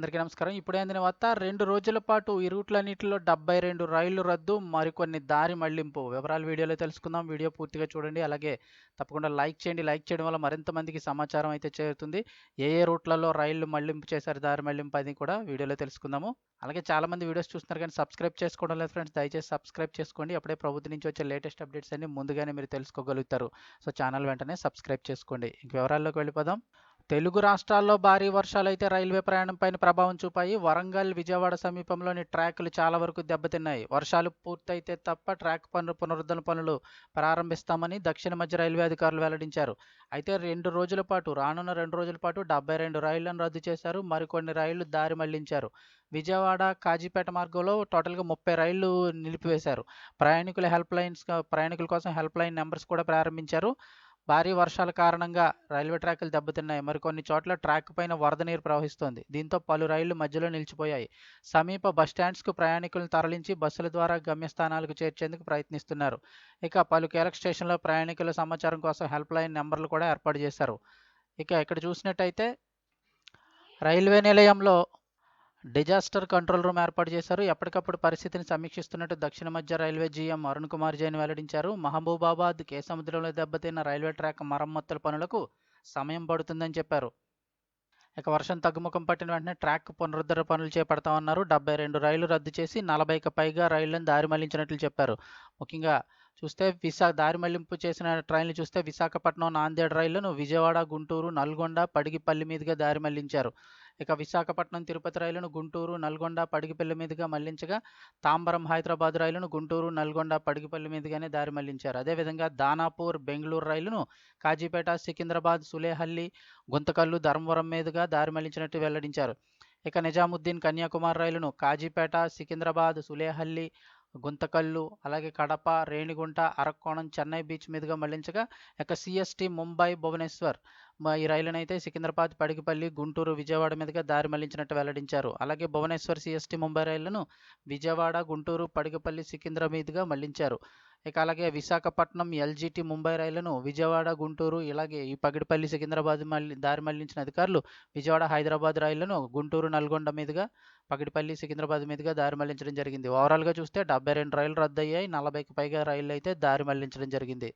అందరికీ నమస్కారం. ఇప్పుడే అందిన వార్త రెండు రోజుల పాటు ఈ రూట్లన్నింటిలో డెబ్బై రెండు రైళ్ళు రద్దు మరికొన్ని దారి మళ్ళింపు. వివరాలు వీడియోలో తెలుసుకుందాం. వీడియో పూర్తిగా చూడండి. అలాగే తప్పకుండా లైక్ చేయండి. లైక్ చేయడం వల్ల మరింత మందికి సమాచారం అయితే చేరుతుంది. ఏ ఏ రూట్లలో రైళ్ళు మళ్ళింపు చేశారు దారి మళ్ళింపు అది కూడా వీడియోలో తెలుసుకుందాము. అలాగే చాలా మంది వీడియోస్ చూస్తున్నారు కానీ సబ్స్క్రైబ్ చేసుకోవడం లేదు ఫ్రెండ్స్. దయచేసి సబ్స్క్రైబ్ చేసుకోండి. అప్పుడే ప్రభుత్వం నుంచి వచ్చే లేటెస్ట్ అప్డేట్స్ అన్ని ముందుగానే మీరు తెలుసుకోగలుగుతారు. సో ఛానల్ వెంటనే సబ్స్క్రైబ్ చేసుకోండి. ఇంక వివరాల్లోకి వెళ్ళిపోదాం. తెలుగు రాష్ట్రాల్లో భారీ వర్షాలు అయితే రైల్వే ప్రయాణంపైన ప్రభావం చూపాయి. వరంగల్ విజయవాడ సమీపంలోని ట్రాకులు చాలా వరకు దెబ్బతిన్నాయి. వర్షాలు పూర్తయితే తప్ప ట్రాక్ పనులు పునరుద్ధరణ పనులు ప్రారంభిస్తామని దక్షిణ మధ్య రైల్వే అధికారులు వెల్లడించారు. అయితే రెండు రోజుల పాటు రానున్న రెండు రోజుల పాటు డెబ్బై రెండు రైళ్ళను రద్దు చేశారు. మరికొన్ని రైళ్ళు దారి మళ్ళించారు. విజయవాడ కాజీపేట మార్గంలో టోటల్గా ముప్పై రైళ్ళు నిలిపివేశారు. ప్రయాణికుల హెల్ప్ లైన్స్ ప్రయాణికుల కోసం హెల్ప్ లైన్ నెంబర్స్ కూడా ప్రారంభించారు. భారీ వర్షాల కారణంగా రైల్వే ట్రాకులు దెబ్బతిన్నాయి. మరికొన్ని చోట్ల ట్రాక్ పైన వరద నీరు ప్రవహిస్తోంది. దీంతో పలు రైళ్ళు మధ్యలో నిలిచిపోయాయి. సమీప బస్టాండ్స్కు ప్రయాణికులను తరలించి బస్సుల ద్వారా గమ్యస్థానాలకు చేర్చేందుకు ప్రయత్నిస్తున్నారు. ఇక పలు కీలక స్టేషన్లో ప్రయాణికుల సమాచారం కోసం హెల్ప్ లైన్ నెంబర్లు కూడా ఏర్పాటు చేశారు. ఇక ఇక్కడ చూసినట్టయితే రైల్వే నిలయంలో డిజాస్టర్ కంట్రోల్ రూమ్ ఏర్పాటు చేశారు. ఎప్పటికప్పుడు పరిస్థితిని సమీక్షిస్తున్నట్టు దక్షిణ మధ్య రైల్వే జీఎం అరుణ్ కుమార్ జైన్ వెల్లడించారు. మహబూబాబాద్ కేసముద్రంలో దెబ్బతిన్న రైల్వే ట్రాక్ మరమ్మతుల పనులకు సమయం పడుతుందని చెప్పారు. ఇక వర్షం తగ్గుముఖం పట్టిన వెంటనే ట్రాక్ పునరుద్ధరణ పనులు చేపడతామన్నారు. డెబ్బై రెండు రైళ్ళు రద్దు చేసి నలభైకి పైగా రైళ్ళను దారి మళ్ళించినట్లు చెప్పారు. ముఖ్యంగా చూస్తే విశాఖ దారి మళ్ళింపు చేసిన ట్రైన్లు చూస్తే విశాఖపట్నం నాందేడ్ రైళ్ళను విజయవాడ గుంటూరు నల్గొండ పడిగిపల్లి మీదుగా దారి మళ్ళించారు. ఇక విశాఖపట్నం తిరుపతి రైలును గుంటూరు నల్గొండ పడిగిపల్లి మీదుగా మళ్ళించగా తాంబరం హైదరాబాద్ రైలును గుంటూరు నల్గొండ పడిగిపల్లి మీదుగానే దారి మళ్ళించారు. అదేవిధంగా దానాపూర్ బెంగళూరు రైలును కాజీపేట సికింద్రాబాద్ సులేహల్లి గుంతకల్లు ధర్మవరం మీదుగా దారి మళ్ళించినట్టు వెల్లడించారు. ఇక నిజాముద్దీన్ కన్యాకుమారి రైలును కాజీపేట సికింద్రాబాద్ సులేహల్లి గుంతకల్లు అలాగే కడప రేణిగుంట అరక్కోణం చెన్నై బీచ్ మీదుగా మళ్ళించగా ఇక సిఎస్టీ ముంబై భువనేశ్వర్. ఈ రైలునైతే సికింద్రాబాద్ పడికిపల్లి గుంటూరు విజయవాడ మీదుగా దారి మళ్ళించినట్టు వెల్లడించారు. అలాగే భువనేశ్వర్ సిఎస్టీ ముంబై రైళ్ళను విజయవాడ గుంటూరు పడికిపల్లి సికింద్రా మీదుగా మళ్ళించారు. ఇక అలాగే విశాఖపట్నం ఎల్జీటీ ముంబై రైళ్ళను విజయవాడ గుంటూరు ఇలాగే ఈ పగిడిపల్లి సికింద్రాబాద్ మళ్ళీ దారి మళ్ళించిన అధికారులు విజయవాడ హైదరాబాద్ రైళ్ళను గుంటూరు నల్గొండ మీదుగా పగిడిపల్లి సికింద్రాబాద్ మీదుగా దారి మళ్ళించడం జరిగింది. ఓవరాల్గా చూస్తే డెబ్బై రెండు రైళ్ళు రద్దయ్యాయి. నలభైకి పైగా రైళ్ళు అయితే దారి మళ్ళించడం జరిగింది.